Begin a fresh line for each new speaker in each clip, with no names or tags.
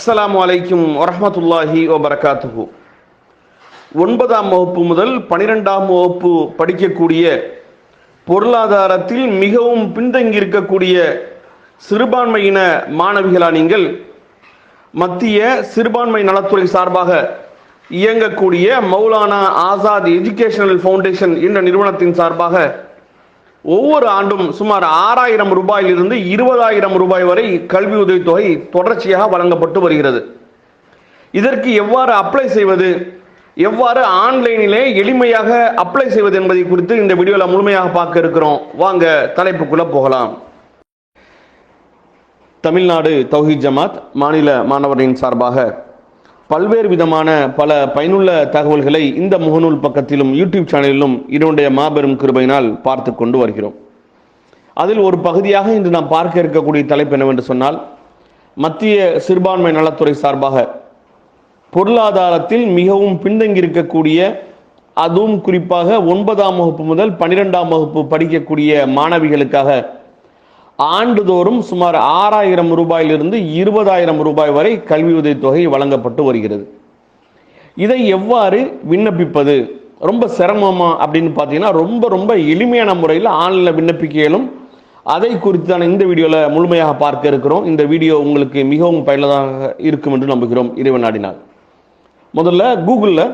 அஸ்ஸலாமு அலைக்கும் வரமத்துல்லாஹி வபரகாத்துகு ஒன்பதாம் வகுப்பு முதல் பனிரெண்டாம் வகுப்பு படிக்கக்கூடிய பொருளாதாரத்தில் மிகவும் பின்தங்கி இருக்கக்கூடிய சிறுபான்மையின மாணவிகளா நீங்கள் மத்திய சிறுபான்மை நலத்துறை சார்பாக இயங்கக்கூடிய மௌலானா ஆசாத் எஜுகேஷனல் ஃபவுண்டேஷன் என்ற நிறுவனத்தின் சார்பாக ஒவ்வொரு ஆண்டும் சுமார் ஆறாயிரம் ரூபாயிலிருந்து இருபதாயிரம் ரூபாய் வரை கல்வி உதவித்தொகை தொடர்ச்சியாக வழங்கப்பட்டு வருகிறது. இதற்கு எவ்வாறு அப்ளை செய்வது? எவ்வாறு ஆன்லைனிலே எளிமையாக அப்ளை செய்வது என்பதை குறித்து இந்த வீடியோவில் முழுமையாக பார்க்க இருக்கிறோம். வாங்க தலைப்புக்குள்ள போகலாம். தமிழ்நாடு தௌஹீத் ஜமாத் மாநில மாணவரின் சார்பாக பல்வேறு விதமான பல பயனுள்ள தகவல்களை இந்த முகநூல் பக்கத்திலும் யூடியூப் சேனலிலும் இதனுடைய மாபெரும் கிருபையினால் பார்த்து கொண்டு வருகிறோம். அதில் ஒரு பகுதியாக இன்று நாம் பார்க்க இருக்கக்கூடிய தலைப்பு என்னவென்று சொன்னால் மத்திய சிறுபான்மை நலத்துறை சார்பாக பொருளாதாரத்தில் மிகவும் பின்தங்கி இருக்கக்கூடிய அதுவும் குறிப்பாக ஒன்பதாம் வகுப்பு முதல் பன்னிரெண்டாம் வகுப்பு படிக்கக்கூடிய மாணவிகளுக்காக ஆண்டுதோறும் சுமார் ஆறாயிரம் ரூபாயிலிருந்து இருபதாயிரம் ரூபாய் வரை கல்வி உதவித்தொகை வழங்கப்பட்டு வருகிறது. இதை எவ்வாறு விண்ணப்பிப்பது? ரொம்ப சிரமமா அப்படின்னு பார்த்தீங்கன்னா ரொம்ப ரொம்ப எளிமையான முறையில் ஆன்லைனில் விண்ணப்பிக்க இயலும் அதை குறித்து தான் இந்த வீடியோவில் முழுமையாக பார்க்க இருக்கிறோம். இந்த வீடியோ உங்களுக்கு மிகவும் பயனுள்ளதாக இருக்கும் என்று நம்புகிறோம். இறைவன் நாடினால் முதல்ல கூகுளில்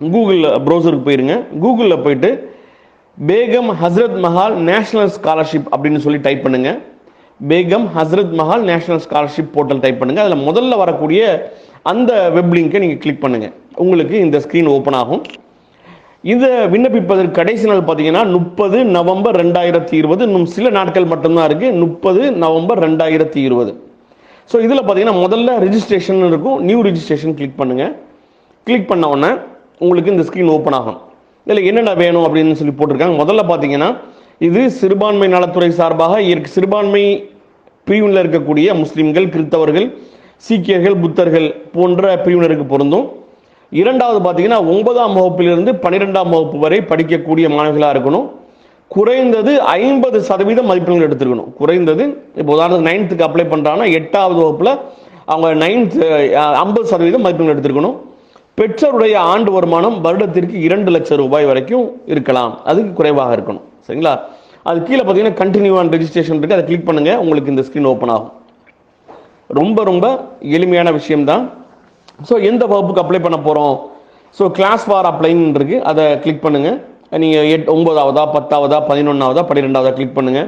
கூகுளில் ப்ரௌசருக்கு போயிருங்க. கூகுளில் போயிட்டு பேகம் ஹஸ்ரத் மஹால் நேஷனல் ஸ்காலர்ஷிப் அப்படின்னு சொல்லி டைப் பண்ணுங்க. Begum Hazrat Mahal national scholarship portal type பண்ணுங்க. அதில் முதல்ல வரக்கூடிய அந்த வெப் லிங்கை நீங்கள் கிளிக் பண்ணுங்க. உங்களுக்கு இந்த ஸ்க்ரீன் ஓப்பன் ஆகும். இதை விண்ணப்பிப்பதற்கு கடைசி நாள் பார்த்தீங்கன்னா முப்பது நவம்பர் ரெண்டாயிரத்தி இருபது. இன்னும் சில நாட்கள் மட்டும்தான் இருக்கு. முப்பது நவம்பர் ரெண்டாயிரத்தி இருபது. ஸோ இதில் பார்த்தீங்கன்னா முதல்ல ரிஜிஸ்ட்ரேஷன் இருக்கும். நியூ ரிஜிஸ்ட்ரேஷன் கிளிக் பண்ணுங்க. கிளிக் பண்ண உடனே உங்களுக்கு இந்த ஸ்க்ரீன் ஓப்பன் ஆகும். இதில் என்னென்ன வேணும் அப்படின்னு சொல்லி போட்டிருக்காங்க. முதல்ல பார்த்தீங்கன்னா இது சிறுபான்மை நலத்துறை சார்பாக இருக்கு- சிறுபான்மை பிரிவில் இருக்கக்கூடிய முஸ்லீம்கள் கிறிஸ்தவர்கள் சீக்கியர்கள் புத்தர்கள் போன்ற பிரிவினருக்கு பொருந்தும். இரண்டாவது பார்த்தீங்கன்னா ஒன்பதாம் வகுப்பிலிருந்து பன்னிரெண்டாம் வகுப்பு வரை படிக்கக்கூடிய மாணவர்களாக இருக்கணும். குறைந்தது ஐம்பது சதவீதம் மதிப்பெண்கள் எடுத்துருக்கணும். குறைந்தது இப்போ உதாரணத்துக்கு நைன்த்துக்கு அப்ளை பண்ணுறாங்கன்னா எட்டாவது வகுப்பில் அவங்க நைன்த் ஐம்பது சதவீதம் மதிப்பெண்கள் எடுத்துருக்கணும். பெற்றோருடைய ஆண்டு வருமானம் வருடத்திற்கு இரண்டு லட்சம் ரூபாய் வரைக்கும் இருக்கலாம். அதுக்கு குறைவாக இருக்கணும். சரிங்களா? அது கீழே பார்த்தீங்கன்னா கண்டினியூ ஆன் ரெஜிஸ்ட்ரேஷன் இருக்குது அதை கிளிக் பண்ணுங்க. உங்களுக்கு இந்த ஸ்க்ரீன் ஓப்பன் ஆகும். ரொம்ப ரொம்ப எளிமையான விஷயம்தான். ஸோ எந்த வகுப்புக்கு அப்ளை பண்ண போகிறோம் ஸோ கிளாஸ் ஃபார் அப்ளைன்னு இருக்கு. அதை கிளிக் பண்ணுங்க. நீங்கள் எட் ஒன்பதாவதா பத்தாவதா பதினொன்றாவதா பன்னிரெண்டாவதா கிளிக் பண்ணுங்க.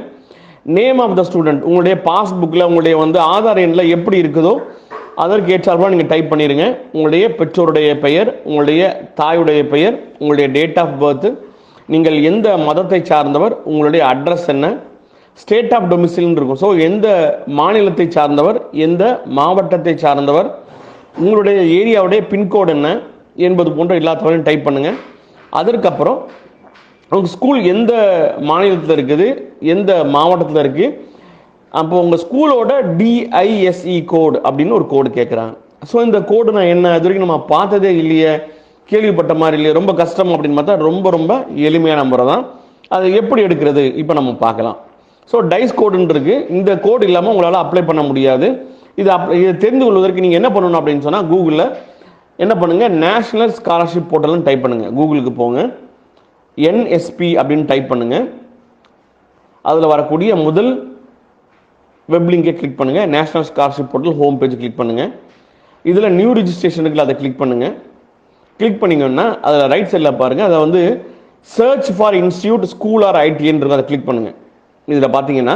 நேம் ஆஃப் த ஸ்டூடெண்ட் உங்களுடைய பாஸ்புக்கில் உங்களுடைய வந்து ஆதார் எண்ணில் எப்படி இருக்குதோ அதற்கு ஏற்றாற்போல் நீங்கள் டைப் பண்ணிடுங்க உங்களுடைய பெற்றோருடைய பெயர் உங்களுடைய தாயுடைய பெயர் உங்களுடைய டேட் ஆஃப் பர்த்து நீங்கள் எந்த மதத்தை சார்ந்தவர் உங்களுடைய அட்ரஸ் என்ன ஸ்டேட் ஆஃப் டொமிசில்னு இருக்கும். ஸோ எந்த மாநிலத்தை சார்ந்தவர் எந்த மாவட்டத்தை சார்ந்தவர் உங்களுடைய ஏரியாவுடைய பின்கோடு என்ன என்பது போன்ற எல்லா தகவலையும் டைப் பண்ணுங்க. அதற்கப்புறம் உங்கள் ஸ்கூல் எந்த மாநிலத்தில் இருக்குது எந்த மாவட்டத்தில் இருக்குது அப்போ உங்கள் ஸ்கூலோட டிஐஎஸ்இ கோடு அப்படின்னு ஒரு கோடு கேட்குறாங்க ஸோ இந்த கோடு நான் என்ன இது வரைக்கும் நம்ம பார்த்ததே இல்லையே கேள்விப்பட்ட மாதிரி இல்லையே ரொம்ப கஷ்டம் அப்படின்னு பார்த்தா ரொம்ப ரொம்ப எளிமையான முறை தான். அதை எப்படி எடுக்கிறது? இப்போ நம்ம பார்க்கலாம். ஸோ டைஸ் கோடுன்னு இருக்குது இந்த கோடு இல்லாமல் உங்களால் அப்ளை பண்ண முடியாது. இது அப் இதை தெரிந்து கொள்வதற்கு நீங்கள் என்ன பண்ணணும் அப்படின்னு சொன்னால் கூகுளில் என்ன பண்ணுங்கள் நேஷனல் ஸ்காலர்ஷிப் போர்ட்டல்னு டைப் பண்ணுங்கள் கூகுளுக்கு போங்க. என்எஸ்பி அப்படின்னு டைப் பண்ணுங்கள் அதில் வரக்கூடிய முதல் வெப் லிங்கை கிளிக் பண்ணுங்கள் national scholarship portal home page click பண்ணுங்கள் இதில் நியூ ரிஜிஸ்ட்ரேஷனுக்கு அதை கிளிக் பண்ணுங்கள் கிளிக் பண்ணிங்கன்னா அதில் ரைட் சைடில் பாருங்கள் அதை வந்து search for institute school or ஐடின்றதை அதை கிளிக் பண்ணுங்கள் இதில் பார்த்தீங்கன்னா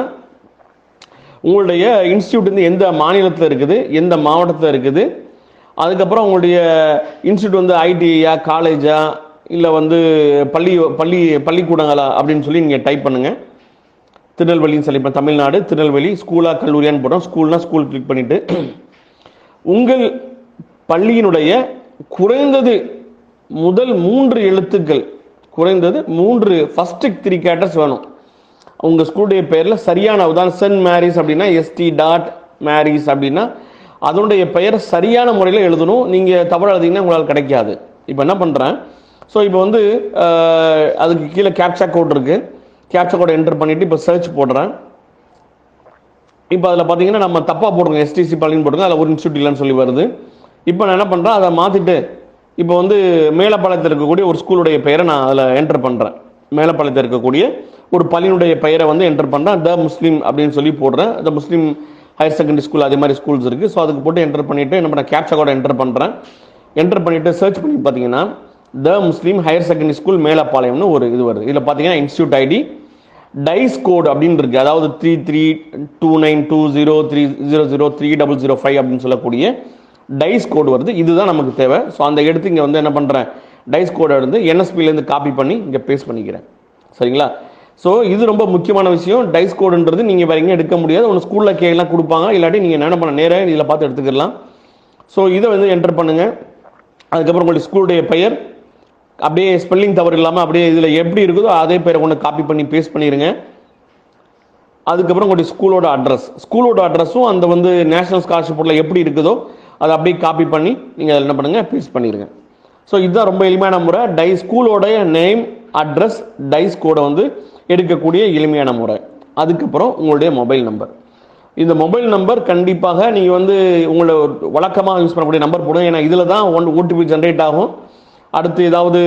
உங்களுடைய இன்ஸ்டியூட் வந்து எந்த மாநிலத்தில் இருக்குது எந்த மாவட்டத்தில் இருக்குது அதுக்கப்புறம் உங்களுடைய இன்ஸ்டியூட் வந்து ஐடிஐயா காலேஜா இல்லை வந்து பள்ளி பள்ளி பள்ளிக்கூடங்களா அப்படின்னு சொல்லி நீங்கள் டைப் பண்ணுங்கள் திருநெல்வேலின்னு சொல்லி இப்போ தமிழ்நாடு திருநெல்வேலி ஸ்கூலா கல்லூரியான்னு போடுறோம். ஸ்கூல்னா ஸ்கூல் கிளிக் பண்ணிட்டு உங்கள் பள்ளியினுடைய குறைந்தது முதல் மூன்று எழுத்துக்கள் குறைந்தது மூன்று ஃபர்ஸ்ட் த்ரீ கேட்டர்ஸ் வேணும். உங்கள் ஸ்கூலுடைய பேரில் சரியான உதாரணம் சென்ட் மேரிஸ் அப்படின்னா எஸ்டி டாட் மேரிஸ் அப்படின்னா அதனுடைய பெயர் சரியான முறையில் எழுதணும். நீங்கள் தவறு எழுதிங்கன்னா உங்களால் கிடைக்காது. இப்போ என்ன பண்ணுறேன் ஸோ இப்போ வந்து அதுக்கு கீழே கேப்சா கோட் இருக்குது கேப்சர் கோடை என்டர் பண்ணிவிட்டு இப்போ சர்ச் போடுறேன். இப்போ அதில் பார்த்தீங்கன்னா நம்ம தப்பாக போடுறோம் எஸ்டிசி பள்ளின்னு போடுங்க அதில் ஒரு இன்ஸ்டியூட் இல்லைன்னு சொல்லி வருது. இப்போ நான் என்ன பண்ணுறேன் அதை மாற்றிட்டு இப்போ வந்து மேலப்பாளையத்தில் இருக்கக்கூடிய ஒரு ஸ்கூலுடைய பெயரை நான் அதில் என்டர் பண்ணுறேன் மேலப்பாளையத்தில் இருக்கக்கூடிய ஒரு பள்ளியினுடைய பெயரை வந்து என்டர் பண்ணுறேன் த முஸ்லீம் அப்படின்னு சொல்லி போடுறேன். The Muslim higher secondary school அதே மாதிரி ஸ்கூல்ஸ் இருக்குது ஸோ அதுக்கு போட்டு என்டர் பண்ணிவிட்டு என்ன பண்ண கேப்சா கூட என்டர் பண்ணுறேன் என்டர் பண்ணிவிட்டு சர்ச் பண்ணி பார்த்தீங்கன்னா the Muslim higher secondary school மேலப்பாளையம்னு ஒரு இது வருது. இதில் பார்த்தீங்கன்னா இன்ஸ்டியூட் ஐடி டைஸ் கோட் அப்படின்னு இருக்குது அதாவது three three two nine two zero three zero zero three double zero five அப்படின்னு சொல்லக்கூடிய டைஸ் கோடு வருது. இதுதான் நமக்கு தேவை. ஸோ அந்த எடுத்து இங்கே வந்து என்ன பண்ணுறேன் டைஸ் கோடை வந்து என்எஸ்பிலேருந்து காப்பி பண்ணி இங்கே பேஸ்ட் பண்ணிக்கிறேன். சரிங்களா? ஸோ இது ரொம்ப முக்கியமான விஷயம். டைஸ் கோடுன்றது நீங்கள் வேற எங்கேயும் எடுக்க முடியாது. ஒன்று ஸ்கூலில் கேலாம் கொடுப்பாங்க. இல்லாட்டி நீங்கள் என்ன பண்ண நேராக இதில் பார்த்து எடுத்துக்கலாம். ஸோ இதை வந்து என்டர் பண்ணுங்கள் அதுக்கப்புறம் உங்களுடைய ஸ்கூலுடைய பெயர் அப்படியே ஸ்பெல்லிங் தவறு இல்லாமல் அப்படியே இதில் எப்படி இருக்குதோ அதே பேரை ஒன்று காப்பி பண்ணி பேஸ்ட் பண்ணிடுங்க அதுக்கப்புறம் உங்களுடைய ஸ்கூலோட அட்ரஸ் ஸ்கூலோட அட்ரஸும் அந்த வந்து நேஷனல் ஸ்காலர்ஷிப் போர்ட்டில் எப்படி இருக்குதோ அதை அப்படியே காப்பி பண்ணி நீங்கள் அதில் என்ன பண்ணுங்கள் பேஸ்ட் பண்ணிடுங்க ஸோ இதுதான் ரொம்ப எளிமையான முறை. டை ஸ்கூலோடைய நேம் அட்ரஸ் டைஸ் கோடை வந்து எடுக்கக்கூடிய எளிமையான முறை. அதுக்கப்புறம் உங்களுடைய மொபைல் நம்பர் இந்த மொபைல் நம்பர் கண்டிப்பாக நீங்கள் வந்து உங்களை வழக்கமாக யூஸ் பண்ணக்கூடிய நம்பர் போடுங்க. ஏன்னா இதில் தான் ஒன் ஓடிபி ஜென்ரேட் ஆகும். அடுத்து ஏதாவது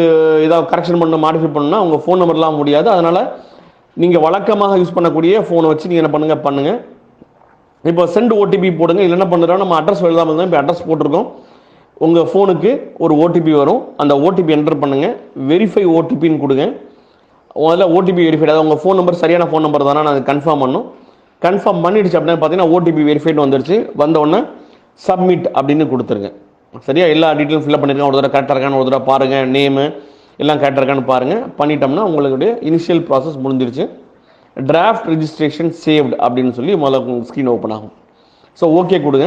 ஏதாவது கரெக்ஷன் பண்ண மாடிஃபை பண்ணணும்னா உங்கள் ஃபோன் நம்பர்லாம் முடியாது. அதனால் நீங்கள் வழக்கமாக யூஸ் பண்ணக்கூடிய ஃபோனை வச்சு நீங்கள் என்ன பண்ணுங்கள் பண்ணுங்கள் இப்போ சென்ட் ஓடிபி போடுங்க. இல்லை என்ன பண்ணுறோம் நம்ம அட்ரஸ் எழுதாமல் இருந்தால் இப்போ அட்ரஸ் போட்டிருக்கோம். உங்கள் ஃபோனுக்கு ஒரு ஓடிபி வரும். அந்த ஓடிபி என்டர் பண்ணுங்கள் வெரிஃபை ஓடிபின்னு கொடுங்க. முதல்ல ஓடிபி வெரிஃபைட் அதாவது உங்கள் ஃபோன் நம்பர் சரியான ஃபோன் நம்பர் தானே நான் கன்ஃபார்ம் பண்ணும் கன்ஃபார்ம் பண்ணிடுச்சு அப்படின்னு பார்த்தீங்கன்னா ஓடிபி வெரிஃபைட் வந்துடுச்சு வந்த சப்மிட் அப்படின்னு கொடுத்துருங்க. சரியா? எல்லா டீட்டெயிலும் ஃபில்அப் பண்ணியிருக்கேன் ஒரு தடவை கரெக்டாக இருக்கான்னு ஒரு தடவை பாருங்கள் நேமு எல்லாம் கரெக்டாக இருக்கான்னு பாருங்கள் பண்ணிட்டோம்னா உங்களுடைய இனிஷியல் ப்ராசஸ் முடிஞ்சிருச்சு. டிராஃப்ட் ரிஜிஸ்ட்ரேஷன் சேவ்டு அப்படின்னு சொல்லி முதல்ல ஸ்க்ரீன் ஓப்பன் ஆகும். ஸோ ஓகே கொடுங்க.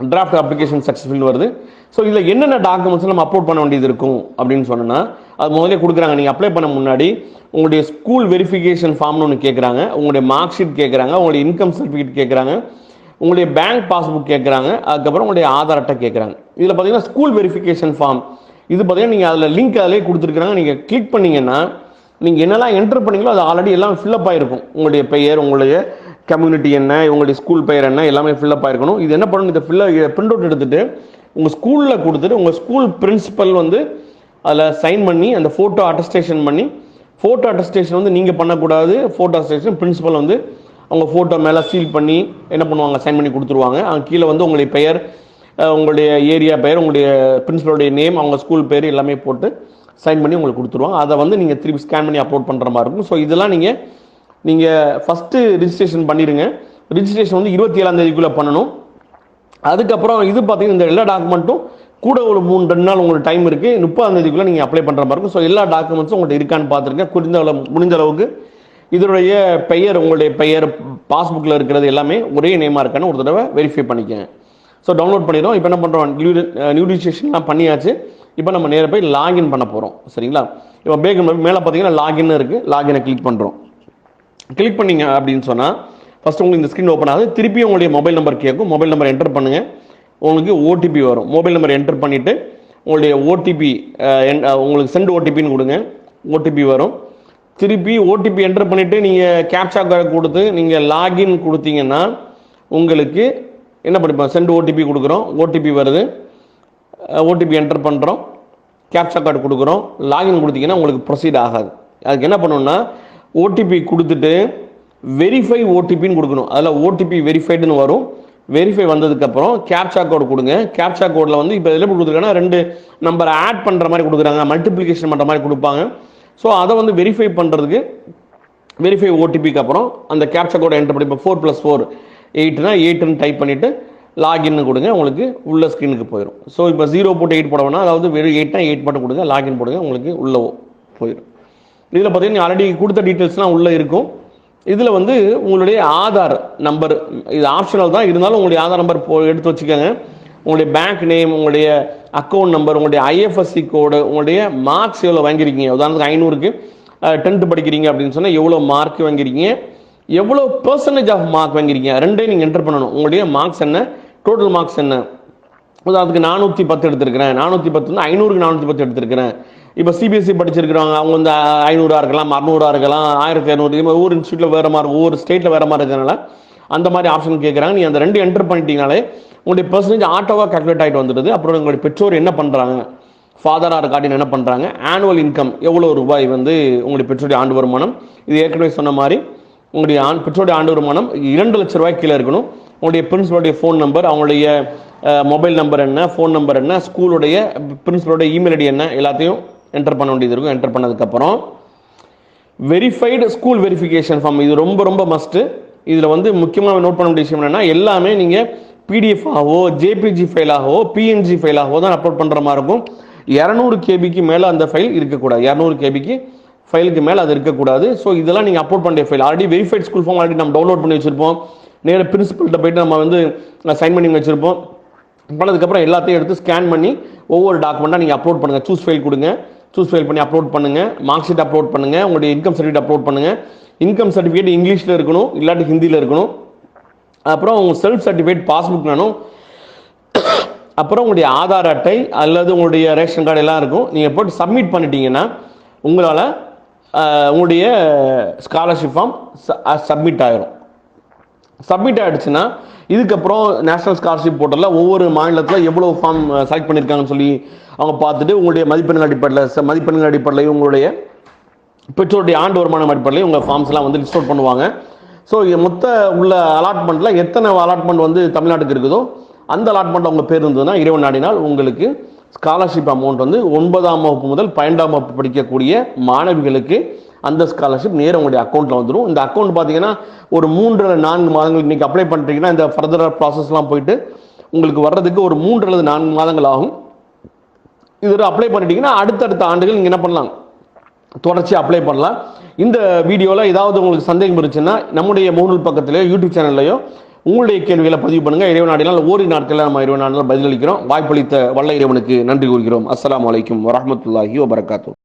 டிராஃப்ட் அப்ளிகேஷன் சக்ஸஸ்ஃபுல் வருது. ஸோ இதில் என்னென்ன டாக்குமெண்ட்ஸ் நம்ம அப்லோட் பண்ண வேண்டியது இருக்கும் அப்படின்னு சொன்னால் அது முதலே கொடுக்குறாங்க. நீங்கள் அப்ளை பண்ண முன்னாடி உங்களுடைய ஸ்கூல் வெரிஃபிகேஷன் ஃபார்ம்னு ஒன்று கேட்குறாங்க உங்களுடைய மார்க் ஷீட் கேட்குறாங்க உங்களுடைய இன்கம் சர்டிஃபிகேட் கேட்குறாங்க உங்களுடைய பேங்க் பாஸ்புக் கேட்குறாங்க அதுக்கப்புறம் உங்களுடைய ஆதார் அட்டை கேட்குறாங்க இதில் பார்த்தீங்கன்னா ஸ்கூல் வெரிஃபிகேஷன் ஃபார்ம் இது பார்த்தீங்கன்னா நீங்கள் அதில் லிங்க் அதிலே கொடுத்துருக்குறாங்க. நீங்கள் கிளிக் பண்ணீங்கன்னா நீங்கள் என்னெல்லாம் என்டர் பண்ணீங்களோ அது ஆல்ரெடி எல்லாம் ஃபில்லப் ஆகிருக்கும் உங்களுடைய பெயர் உங்களுடைய கம்யூனிட்டி என்ன உங்களுடைய ஸ்கூல் பெயர் என்ன எல்லாமே ஃபில்லப் ஆகிருக்கணும் இது என்ன பண்ணணும்? இதை ஃபில்ல பிரிண்ட் அவுட் எடுத்துட்டு உங்கள் ஸ்கூலில் கொடுத்துட்டு உங்கள் ஸ்கூல் பிரின்சிபல் வந்து அதில் சைன் பண்ணி அந்த ஃபோட்டோ அட்டஸ்டேஷன் பண்ணி ஃபோட்டோ அட்டஸ்டேஷன் வந்து நீங்கள் பண்ணக்கூடாது. ஃபோட்டோ அட்டஸ்டேஷன் பிரின்ஸிபல் வந்து அவங்க ஃபோட்டோ மேலே சீல் பண்ணி என்ன பண்ணுவாங்க? சைன் பண்ணி கொடுத்துருவாங்க. அங்கே கீழே வந்து உங்களுடைய பெயர் உங்களுடைய ஏரியா பெயர் உங்களுடைய பிரின்ஸிபலுடைய நேம் அவங்க ஸ்கூல் பேர் எல்லாமே போட்டு சைன் பண்ணி உங்களுக்கு கொடுத்துருவாங்க. அதை வந்து நீங்கள் திருப்பி ஸ்கேன் பண்ணி அப்லோட் பண்ணுற மாதிரி இருக்கும். ஸோ இதெல்லாம் நீங்கள் நீங்கள் ஃபஸ்ட்டு ரிஜிஸ்ட்ரேஷன் பண்ணிடுங்க ரிஜிஸ்ட்ரேஷன் வந்து இருபத்தி ஏழாம் தேதிக்குள்ளே பண்ணணும். அதுக்கப்புறம் இது பார்த்தீங்கன்னா இந்த எல்லா டாக்குமெண்ட்டும் கூட ஒரு மூணு ரெண்டு நாள் உங்களுக்கு டைம் இருக்குது முப்பதாம் தேதிக்குள்ளே நீங்கள் அப்ளை பண்ணுற மாதிரி இருக்கும். ஸோ எல்லா டாக்குமெண்ட்ஸும் உங்கள்கிட்ட இருக்கான்னு பார்த்துருக்கேன் குறிந்த அளவு முடிஞ்ச அளவுக்கு இதனுடைய பெயர் உங்களுடைய பெயர் பாஸ்புக்கில் இருக்கிறது எல்லாமே ஒரே நேமாக இருக்கான்னு ஒரு தடவை வெரிஃபை பண்ணிக்கங்க. ஸோ டவுன்லோட் பண்ணிடுறோம். இப்போ என்ன பண்ணுறோம் நியூ ரிஜிஸ்ட்ரேஷன்லாம் பண்ணியாச்சு. இப்போ நம்ம நேராக போய் லாகின் பண்ண போகிறோம் சரிங்களா? இப்போ பேக் மேலே பார்த்தீங்கன்னா லாகின் இருக்குது லாகினை கிளிக் பண்ணுறோம் கிளிக் பண்ணிங்க அப்படின்னு சொன்னால் ஃபஸ்ட்டு உங்களுக்கு இந்த ஸ்க்ரீன் ஓப்பன் ஆகுது. திருப்பி உங்களுடைய மொபைல் நம்பர் கேட்கும் மொபைல் நம்பர் என்டர் பண்ணுங்கள் உங்களுக்கு ஓடிபி வரும். மொபைல் நம்பர் என்டர் பண்ணிவிட்டு உங்களுடைய ஓடிபி உங்களுக்கு சென்ட் ஓடிபின்னு கொடுங்க. ஓடிபி வரும். திருப்பி ஓடிபி என்டர் பண்ணிவிட்டு நீங்கள் கேப்சா கார்டு கொடுத்து நீங்கள் லாகின் கொடுத்தீங்கன்னா உங்களுக்கு என்ன படிப்போம் சென்ட் ஓடிபி கொடுக்குறோம். ஓடிபி வருது. ஓடிபி என்டர் பண்ணுறோம் கேப்சா கார்டு கொடுக்குறோம். லாகின் கொடுத்தீங்கன்னா உங்களுக்கு ப்ரொசீட் ஆகாது. அதுக்கு என்ன பண்ணணும்னா ஓடிபி கொடுத்துட்டு வெரிஃபை ஓடிபின்னு கொடுக்கணும். அதில் ஓடிபி வெரிஃபைடுன்னு வரும். வெரிஃபை வந்ததுக்கப்புறம் கேப்சா கோடு கொடுங்க. கேப்சா கோடில் வந்து இப்போ இதில் கொடுத்துருக்காங்கன்னா ரெண்டு நம்பரை ஆட் பண்ணுற மாதிரி கொடுக்குறாங்க. மல்டிப்ளிகேஷன் பண்ணுற மாதிரி கொடுப்பாங்க. ஸோ அதை வந்து வெரிஃபை பண்ணுறதுக்கு வெரிஃபை ஓடிபிக்கு அப்புறம் அந்த கேப்சா கோடை என்டர் பண்ணி இப்போ ஃபோர் ப்ளஸ் ஃபோர் எயிட்னா எயிட்னு டைப் பண்ணிவிட்டு லாகின்னு கொடுங்க உங்களுக்கு உள்ள ஸ்க்ரீனுக்கு போயிடும் ஸோ இப்போ ஜீரோ போட்டு எயிட் போட வேணாம் அதாவது வெறும் எயிட்னா எயிட் மட்டும் கொடுங்க லாகின் போடுங்க உங்களுக்கு உள்ள போயிடும் இதில் பார்த்தீங்கன்னா ஆல்ரெடி கொடுத்த டீட்டெயில்ஸ்லாம் உள்ளே இருக்கும். இதில் வந்து உங்களுடைய ஆதார் நம்பர் இது ஆப்ஷனல் தான் இருந்தாலும் உங்களுடைய ஆதார் நம்பர் போ எடுத்து வச்சுக்கோங்க. உங்களுடைய பேங்க் நேம் உங்களுடைய அக்கௌண்ட் நம்பர் உங்களுடைய ஐஎஃப்எஸ்சி கோடு உங்களுடைய மார்க்ஸ் எவ்வளோ வாங்கியிருக்கீங்க? உதாரணத்துக்கு ஐநூறுக்கு டென்த்து படிக்கிறீங்க அப்படின்னு சொன்னால் எவ்வளோ மார்க் வாங்கியிருக்கீங்க? எவ்வளோ பர்சன்டேஜ் ஆஃப் மார்க் வாங்கியிருக்கீங்க? ரெண்டையும் நீங்கள் என்டர் பண்ணணும். உங்களுடைய மார்க்ஸ் என்ன? டோட்டல் மார்க்ஸ் என்ன? உதாரணத்துக்கு நானூற்றி பத்து எடுத்திருக்கிறேன். நானூற்றி பத்து வந்து ஐநூறுக்கு நானூற்றி பத்து எடுத்திருக்கிறேன். இப்போ சிபிஎஸ்சி படிச்சிருக்கிறவங்க அவங்க வந்து ஐநூறாக இருக்கலாம் அறநூறாக இருக்கலாம் ஆயிரத்தி இரநூறு ஒவ்வொரு இன்ஸ்டியூட்டில் வேறு மாதிரி ஒவ்வொரு ஸ்டேட்டில் வேறு மாதிரி இருக்கிறனால அந்த மாதிரி ஆப்ஷன் கேட்குறாங்க நீ அந்த ரெண்டு என்டர் பண்ணிட்டீங்கனாலே உங்களுடைய பர்சன்டேஜ் ஆட்டோவாக கால்குலேட் ஆகிட்டு வந்துடுது. அப்புறம் உங்களுடைய பெற்றோர் என்ன பண்ணுறாங்க ஃபாதராக காட்டின் என்ன பண்ணுறாங்க ஆனுவல் இன்கம் எவ்வளோ ரூபாய் வந்து உங்களுடைய பெற்றோருடைய ஆண்டு வருமானம்? இது ஏற்கனவே சொன்ன மாதிரி உங்களுடைய ஆண் பெற்றோருடைய ஆண்டு வருமானம் இரண்டு லட்ச ரூபாய் கீழே இருக்கணும். உங்களுடைய பிரின்சிபலுடைய ஃபோன் நம்பர் அவங்களுடைய மொபைல் நம்பர் என்ன ஃபோன் நம்பர் என்ன ஸ்கூலுடைய பிரின்சிபலுடைய இமெயில் ஐடி என்ன எல்லாத்தையும் என்டர் பண்ண வேண்டியது இருக்கும். என்டர் பண்ணதுக்கப்புறம் வெரிஃபைடு ஸ்கூல் வெரிஃபிகேஷன் ஃபார்ம் இது ரொம்ப ரொம்ப மஸ்ட்டு இதில் வந்து முக்கியமாக நோட் பண்ண வேண்டிய விஷயம் என்னென்னா எல்லாமே நீங்கள் பிடிஎஃப் ஆகவோ ஜேபிஜி ஃபைலாகவோ பிஎன்ஜி ஃபைலாகவோ தான் அப்லோட் பண்ணுற மாதிரி இருக்கும். இரநூறு கேபிக்கு மேலே அந்த ஃபைல் இருக்கக்கூடாது. இரநூறு கேபிக்கு ஃபைலுக்கு மேலே அது இருக்கக்கூடாது. ஸோ இதெல்லாம் நீங்கள் அப்லோட் பண்ணுற file already verified school form already நம்ம டவுன்லோட் பண்ணி வச்சிருப்போம். நேராக பிரின்சிபல்கிட்ட போயிட்டு நம்ம வந்து சைன் பண்ணி வச்சிருப்போம். பண்ணதுக்கப்புறம் எல்லாத்தையும் எடுத்து ஸ்கேன் பண்ணி ஒவ்வொரு டாக்குமெண்ட்டாக நீங்கள் அப்லோட் பண்ணுங்கள் சூஸ் ஃபைல் கொடுங்க. சூஸ் ஃபைல் பண்ணி அப்லோட் பண்ணுங்கள் மார்க் ஷீட் அப்லோட் பண்ணுங்கள் உங்களுடைய இன்கம் சர்டிஃபிகேட் அப்லோட் பண்ணுங்கள் இன்கம் சர்டிஃபிகேட் இங்கிலீஷில் இருக்கணும் இல்லாட்டி ஹிந்தியில் இருக்கணும். அப்புறம் உங்கள் செல்ஃப் சர்டிஃபிகேட் பாஸ்புக் வேணும். அப்புறம் உங்களுடைய ஆதார் அட்டை அல்லது உங்களுடைய ரேஷன் கார்டு எல்லாம் இருக்கும். நீங்கள் போட்டு சப்மிட் பண்ணிட்டீங்கன்னா உங்களால் உங்களுடைய ஸ்காலர்ஷிப் ஃபார்ம் சப்மிட் ஆகிரும் சப்மிட் ஆகிடுச்சுன்னா இதுக்கப்புறம் நேஷனல் ஸ்காலர்ஷிப் போர்ட்டலில் ஒவ்வொரு மாநிலத்தில் எவ்வளோ ஃபார்ம் செலக்ட் பண்ணியிருக்காங்கன்னு சொல்லி அவங்க பார்த்துட்டு உங்களுடைய மதிப்பெண்கள் அடிப்படையில் மதிப்பெண்கள் அடிப்படையில் உங்களுடைய பெற்றோருடைய ஆண்டு வருமானம் அடிப்படையில் உங்கள் ஃபார்ம்ஸ்லாம் வந்து லிஸ்ட் அவுட் பண்ணுவாங்க. ஸோ மொத்த உள்ள அலாட்மெண்ட்டில் எத்தனை அலாட்மெண்ட் வந்து தமிழ்நாட்டுக்கு இருக்குதோ அந்த அலாட்மெண்ட் உங்கள் பேர் இருந்ததுன்னா இறைவன் நாடினால் உங்களுக்கு ஸ்காலர்ஷிப் அமௌண்ட் வந்து ஒன்பதாம் வகுப்பு முதல் பன்னெண்டாம் வகுப்பு படிக்கக்கூடிய மாணவிகளுக்கு அந்த ஸ்காலர்ஷிப் நேரம் உங்களுடைய அக்கௌண்ட்டில் வந்துடும் இந்த அக்கௌண்ட் பார்த்தீங்கன்னா ஒரு மூன்று அல்லது நான்கு மாதங்கள் இன்றைக்கி அப்ளை பண்ணுறீங்கன்னா இந்த ஃபர்தராக ப்ராசஸ்லாம் போயிட்டு உங்களுக்கு வர்றதுக்கு ஒரு மூன்று அல்லது நான்கு மாதங்கள் ஆகும். இதில் அப்ளை பண்ணிட்டீங்கன்னா அடுத்தடுத்த ஆண்டுகள் நீங்கள் என்ன பண்ணலாம்? தொடர்ச்சி அப்ளை பண்ணலாம். இந்த வீடியோவில் ஏதாவது உங்களுக்கு சந்தேகம் இருந்துச்சுன்னா நம்முடைய முகநூல் பக்கத்திலேயோ யூடியூப் சேனல்லையோ உங்களுடைய கேள்விகளை பதிவு பண்ணுங்க. இறைவன் நாடினால் ஓரிரு நாட்களில் நம்ம இறைவன் நாடினால் பதிலளிக்கிறோம். வாய்ப்பளித்த வல்ல இறைவனுக்கு நன்றி கூறுகிறோம். அஸ்லாம் அலைக்கும் வரமத்துல்லாஹி வபரகாத்து